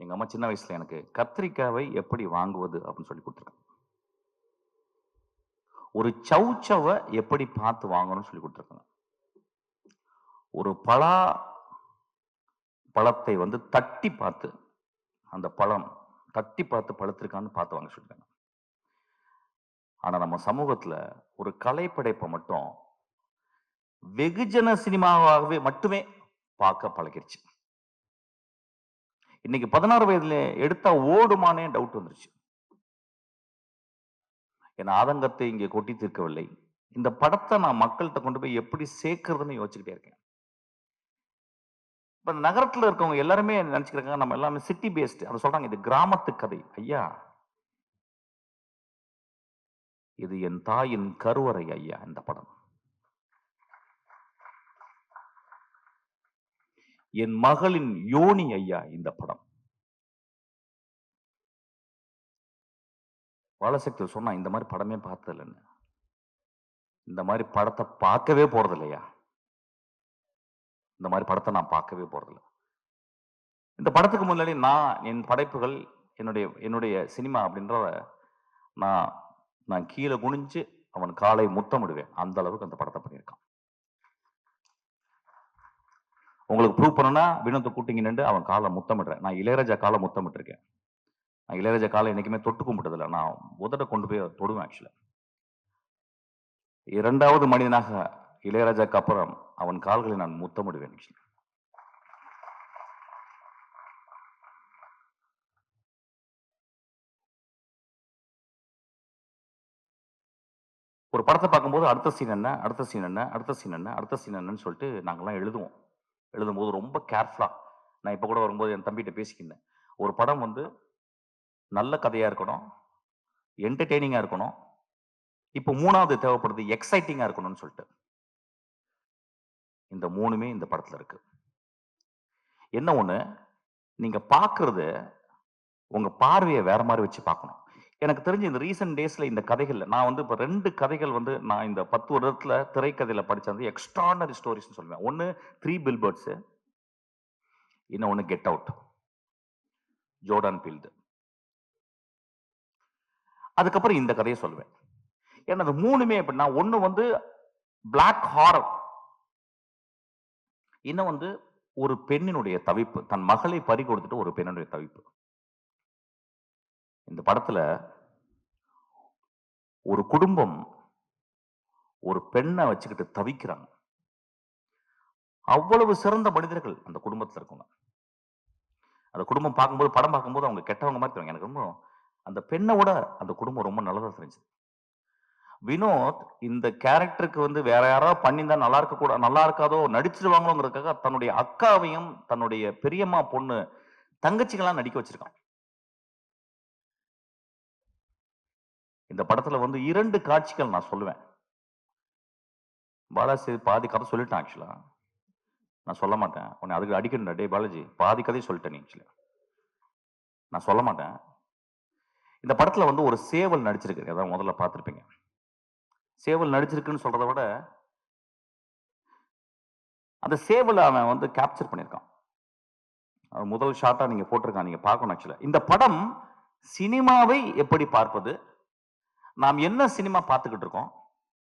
எங்கள் அம்மா சின்ன வயசில் எனக்கு கத்திரிக்காவை எப்படி வாங்குவது அப்படின்னு சொல்லி கொடுத்துருக்காங்க. ஒரு சவுச்சவை எப்படி பார்த்து வாங்கணும்னு சொல்லி கொடுத்துருக்காங்க. ஒரு பலா பழத்தை வந்து தட்டி பார்த்து அந்த பழம் தட்டி பார்த்து பழுத்திருக்கான்னு பார்த்து வாங்க சொல்லிருக்காங்க. ஆனால் நம்ம சமூகத்தில் ஒரு கலைப்படைப்பை மட்டும் வெகுஜன சினிமாவாகவே மட்டுமே பார்க்க பழகிருச்சு. இன்னைக்கு பதினாறு வயதுல எடுத்தா ஓடுமானே டவுட் வந்துருச்சு. என் ஆதங்கத்தை இங்கே கொட்டி தீர்க்கவில்லை. இந்த படத்தை நான் மக்கள்கிட்ட கொண்டு போய் எப்படி சேர்க்கறதுன்னு யோசிச்சுக்கிட்டே இருக்கேன். இப்ப நகரத்துல இருக்கவங்க எல்லாருமே நினைச்சுக்கிறாங்க நம்ம எல்லாமே சிட்டி பேஸ்ட் அதை சொல்றாங்க இது கிராமத்து கதை. ஐயா. இது என் தாயின் கருவறை ஐயா இந்த படம். என் மகளின் யோனி ஐயா இந்த படம். பாலசக்தி சொன்னா இந்த மாதிரி படமே பார்த்தது இல்லைன்னு இந்த மாதிரி படத்தை பார்க்கவே போறது இல்லையா இந்த மாதிரி படத்தை நான் பார்க்கவே போறதில்ல. இந்த படத்துக்கு முன்னாடி நான் என் படைப்புகள் என்னுடைய என்னுடைய சினிமா அப்படின்றத நான் நான் கீழே குனிஞ்சு அவன் காலை முத்தமிடுவேன். அந்த அளவுக்கு அந்த படத்தை பண்ணி உங்களுக்கு ப்ரூவ் பண்ணனா வினோத்தை கூட்டிங்க நின்று அவன் காலை முத்தமிடுறேன். நான் இளையராஜா காலை முத்தமிட்டிருக்கேன். நான் இளையராஜா காலை என்றைக்குமே தொட்டு கும்பிட்டதில்ல நான் உதட்ட கொண்டு போய் தொடுவேன் ஆக்சுவலாக இரண்டாவது மனிதனாக இளையராஜாக்கு அப்புறம் அவன் கால்களை நான் முத்தமிடுவேன் actually. ஒரு படத்தை பார்க்கும்போது அடுத்த சீன் என்ன அடுத்த சீன் என்ன அடுத்த சீன் என்ன அடுத்த சீன் என்னன்னு சொல்லிட்டு நாங்கள்லாம் எழுதுவோம். எழுதும்போது ரொம்ப கேர்ஃபுல்லாக நான் இப்போ கூட வரும்போது என் தம்பிகிட்ட பேசிக்கிட்டேன் ஒரு படம் வந்து நல்ல கதையாக இருக்கணும் என்டர்டெய்னிங்காக இருக்கணும் இப்போ மூணாவது தேவைப்படுது எக்ஸைட்டிங்காக இருக்கணும்னு சொல்லிட்டு. இந்த மூணுமே இந்த படத்தில் இருக்கு. என்ன ஒன்று நீங்கள் பார்க்குறது உங்கள் பார்வையை வேற மாதிரி வச்சு பார்க்கணும். எனக்கு தெரிஞ்சு இந்த ரீசெண்ட் டேஸில் இந்த கதைகளில் நான் வந்து இப்போ ரெண்டு கதைகள் வந்து நான் இந்த பத்து வருடத்துல திரைக்கதையில வந்து எக்ஸ்ட்ரானரி ஸ்டோரிஸ்னு சொல்லுவேன். ஒன்று த்ரீ பில்பர்ட்ஸு இன்னும் ஒன்று கெட் அவுட் ஜோர்டான் பீல்டு அதுக்கப்புறம் இந்த கதையை சொல்லுவேன். ஏன்னா அது மூணுமே எப்படின்னா ஒன்று வந்து பிளாக் ஹாரர் இன்னும் வந்து ஒரு பெண்ணினுடைய தவிப்பு. தன் மகளை பறி கொடுத்துட்டு ஒரு பெண்ணுடைய தவிப்பு. படத்துல ஒரு குடும்பம் ஒரு பெண்ணை வச்சுக்கிட்டு தவிக்கிறாங்க. அவ்வளவு சிறந்த மனிதர்கள் அந்த குடும்பத்தில் இருக்கவங்க. அந்த குடும்பம் பார்க்கும்போது படம் பார்க்கும்போது அவங்க கெட்டவங்க மாதிரி தெரியும். எனக்கு ரொம்ப அந்த பெண்ணை விட அந்த குடும்பம் ரொம்ப நல்லதா தெரிஞ்சது. வினோத் இந்த கேரக்டருக்கு வந்து வேற யாராவது பண்ணியிருந்தா நல்லா இருக்க கூட நல்லா இருக்காதோ நடிச்சிருவாங்களோங்கிறதுக்காக தன்னுடைய அக்காவையும் தன்னுடைய பெரியம்மா பொண்ணு தங்கச்சிகளாம் நடிக்க வச்சிருக்கான் இந்த படத்துல வந்து இரண்டு காட்சிகள் நான் சொல்லுவேன். பாலாஜி பாதி கதை சொல்லிட்டேன் ஆக்சுவலா நான் சொல்ல மாட்டேன். உன்னை அதுக்கு அடிக்கணும் டே பாலாஜி பாதி கதை சொல்லிட்டேன் நீ ஆக்சுவலா நான் சொல்ல மாட்டேன். இந்த படத்துல வந்து ஒரு சேவல் நடிச்சிருக்கு அதான் முதல்ல பார்த்துருப்பீங்க. சேவல் நடிச்சிருக்குன்னு சொல்றத விட அந்த சேவலை அவன் வந்து கேப்சர் பண்ணியிருக்கான். முதல் ஷாட்டா நீங்க போட்டிருக்கான். நீங்க பார்க்கணும் ஆக்சுவலா இந்த படம் சினிமாவை எப்படி பார்ப்பது? நாம் என்ன சினிமா பார்த்துக்கிட்டு இருக்கோம்?